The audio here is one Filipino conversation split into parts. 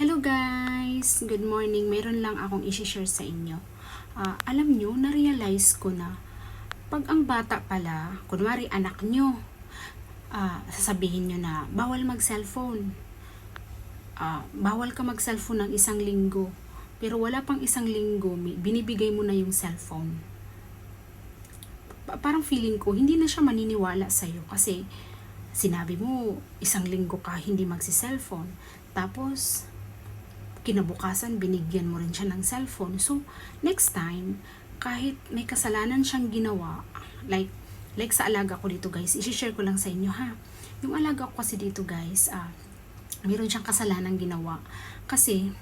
Hello guys! Good morning. Meron lang akong isi-share sa inyo. Ah, alam nyo, na-realize ko na pag ang bata pala, kunwari anak nyo, ah, sasabihin nyo na bawal mag-cellphone. Ah, bawal ka mag-cellphone ng isang linggo. Pero wala pang isang linggo, binibigay mo na yung cellphone. Pa- parang feeling ko, hindi na siya maniniwala sa'yo kasi sinabi mo, isang linggo ka hindi magsi-cellphone. Tapos, kinabukasan, binigyan mo rin siya ng cellphone. So, next time, kahit may kasalanan siyang ginawa, like, like sa alaga ko dito guys, isi-share ko lang sa inyo ha. Yung alaga ko kasi dito guys, ah, meron siyang kasalanan ginawa. Kasi,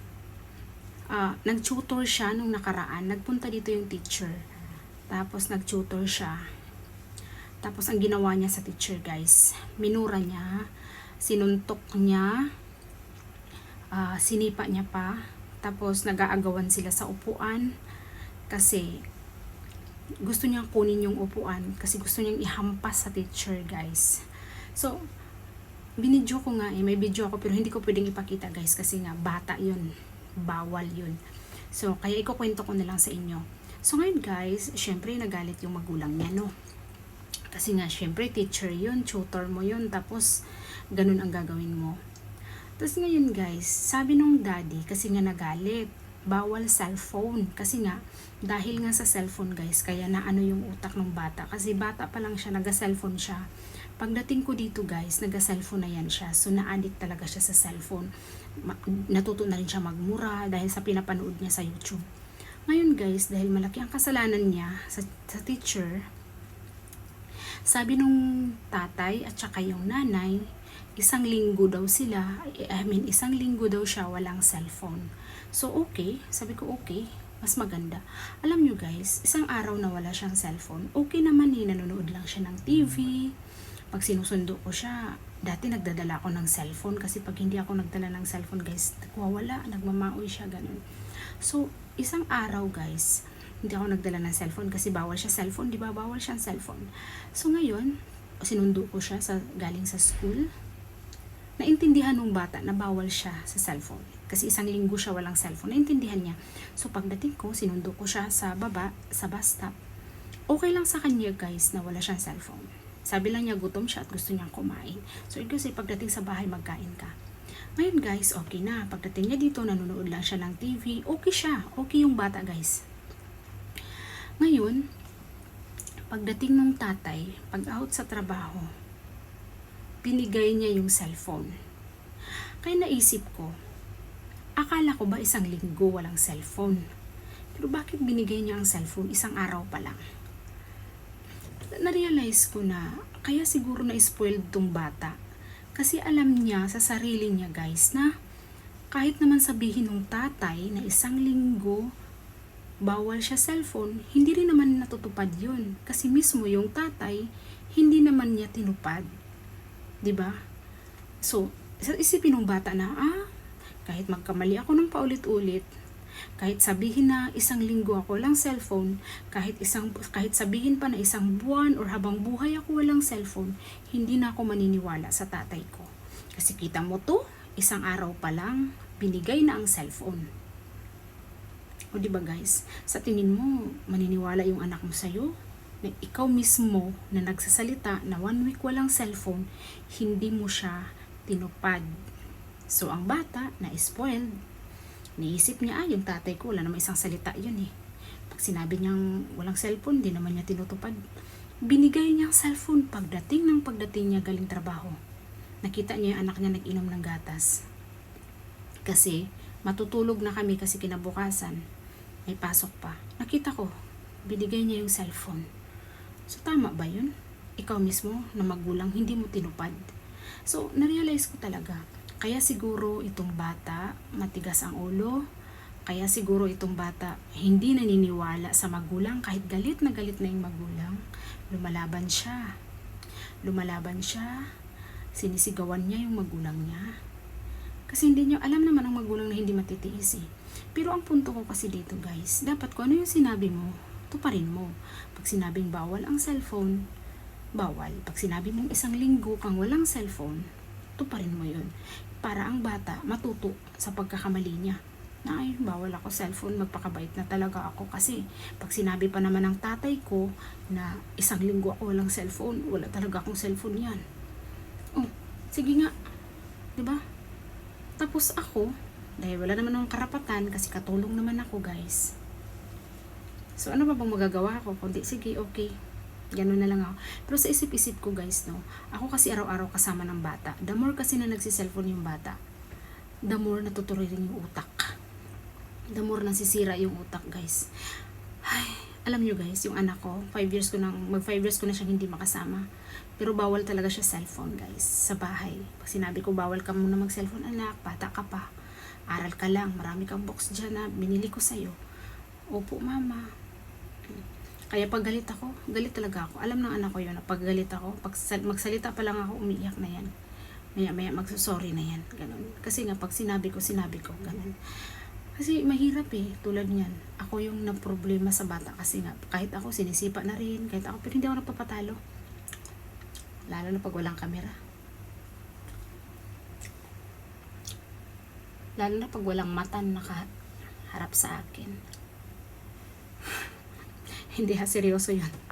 ah, nag-tutor siya nung nakaraan. Nagpunta dito yung teacher. Tapos, nag-tutor siya. Tapos, ang ginawa niya sa teacher guys, minura niya, sinuntok niya, ah, sinipa niya pa. Tapos, nag-aagawan sila sa upuan. Kasi, gusto niyang kunin yung upuan. Kasi gusto niyang ihampas sa teacher guys. So, binidyo ko nga eh. May video ako pero hindi ko pwedeng ipakita guys. Kasi nga, bata yun. Bawal yun. So, kaya ikukwento ko na lang sa inyo. So, ngayon guys, syempre nagalit yung magulang niya, no? Kasi nga, syempre, teacher yun, tutor mo yun, tapos, ganun ang gagawin mo. Tapos ngayon guys, sabi nung daddy, kasi nga nagalit, bawal cellphone. Kasi nga, dahil nga sa cellphone guys, kaya na ano yung utak ng bata. Kasi bata pa lang siya, naga-cellphone siya. Pagdating ko dito guys, naga-cellphone na yan siya. So, na-addict talaga siya sa cellphone. Natuto na rin siya magmura dahil sa pinapanood niya sa YouTube. Ngayon guys, dahil malaki ang kasalanan niya sa, sa teacher, sabi nung tatay at saka yung nanay, isang linggo daw sila, I mean, isang linggo daw siya walang cellphone. So, okay. Sabi ko, okay. Mas maganda. Alam nyo guys, isang araw na wala siyang cellphone, okay naman eh, nanonood lang siya ng TV. Pag sinusundo ko siya, dati nagdadala ako ng cellphone kasi pag hindi ako nagdala ng cellphone guys, nagwawala, nagmamaoy siya, ganun. So, isang araw guys, hindi ako nagdala ng cellphone kasi bawal siya cellphone, di ba? Bawal siyang cellphone. So, ngayon, sinundo ko siya sa, galing sa school. Naintindihan nung bata na bawal siya sa cellphone. Kasi isang linggo siya walang cellphone. Naintindihan niya. So, pagdating ko, sinundo ko siya sa baba, sa bus stop. Okay lang sa kanya, guys, na wala siyang cellphone. Sabi lang niya, gutom siya at gusto niyang kumain. So, yun kasi pagdating sa bahay, magkain ka. Ngayon, guys, okay na. Pagdating niya dito, nanonood lang siya ng TV. Okay siya. Okay yung bata, guys. Ngayon, pagdating ng tatay, pag out sa trabaho, binigay niya yung cellphone. Kaya naisip ko, akala ko ba isang linggo walang cellphone? Pero bakit binigay niya ang cellphone isang araw pa lang? Na-realize ko na, kaya siguro na-spoiled tong bata. Kasi alam niya sa sarili niya guys na kahit naman sabihin ng tatay na isang linggo bawal siya cellphone, hindi rin naman natutupad yun. Kasi mismo yung tatay, hindi naman niya tinupad. 'Di ba? So, sa isipin ng bata na, ah, kahit magkamali ako ng paulit-ulit, kahit sabihin na isang linggo ako lang cellphone, kahit isang kahit sabihin pa na isang buwan or habang buhay ako walang cellphone, hindi na ako maniniwala sa tatay ko. Kasi kita mo to, isang araw pa lang binigay na ang cellphone. O di ba guys, sa tingin mo, maniniwala yung anak mo sa'yo? Na ikaw mismo na nagsasalita na one week walang cellphone, hindi mo siya tinupad. So, ang bata na spoiled, naisip niya, ah, yung tatay ko, wala naman isang salita yun eh. Pag sinabi niyang walang cellphone, di naman niya tinutupad. Binigay niya ang cellphone pagdating ng pagdating niya galing trabaho. Nakita niya yung anak niya nag-inom ng gatas. Kasi, matutulog na kami kasi kinabukasan may pasok pa. Nakita ko, binigay niya yung cellphone. So, tama ba yun? Ikaw mismo, na magulang, hindi mo tinupad. So, narealize ko talaga. Kaya siguro itong bata, matigas ang ulo. Kaya siguro itong bata, hindi naniniwala sa magulang. Kahit galit na galit na yung magulang, lumalaban siya. Lumalaban siya. Sinisigawan niya yung magulang niya. Kasi hindi niyo alam naman ang magulang na hindi matitiis eh. Pero ang punto ko kasi dito guys, dapat kung ano yung sinabi mo, tuparin mo. Pag sinabing bawal ang cellphone, bawal. Pag sinabi mong isang linggo kang walang cellphone, tuparin mo yun. para ang bata matuto sa pagkakamali niya. Na ay, bawal ako cellphone, magpakabait na talaga ako kasi pag sinabi pa naman ng tatay ko na isang linggo ako walang cellphone, wala talaga akong cellphone yan. Oh, sige nga. 'Di ba? Tapos ako, dahil wala naman akong karapatan kasi katulong naman ako, guys. So, ano ba bang magagawa ko? Kundi, sige, okay. Ganun na lang ako. Pero sa isip-isip ko, guys, no, ako kasi araw-araw kasama ng bata. The more kasi na nagsiselfone yung bata, the more natutuloy rin yung utak. The more nasisira yung utak, guys. Ay, alam nyo guys, yung anak ko, 5 years ko nang, mag 5 years ko na siyang hindi makasama. Pero bawal talaga siya cellphone, guys, sa bahay. Pag sinabi ko, bawal ka muna mag-cellphone, anak, bata ka pa. Aral ka lang, marami kang box dyan na binili ko sa'yo. Opo, mama. Kaya pag galit ako, galit talaga ako. Alam ng anak ko yun, pag galit ako, pag sal- magsalita pa lang ako, umiiyak na yan. Maya maya magsusorry na yan. Ganun. Kasi nga, pag sinabi ko, sinabi ko. Ganun. Kasi mahirap eh, tulad niyan. Ako yung nagproblema sa bata kasi nga, kahit ako sinisipa na rin, kahit ako, pero hindi ako nagpapatalo. Lalo na pag walang kamera. Lalo na pag walang mata na nakaharap sa akin. Hindi ha, seryoso yun.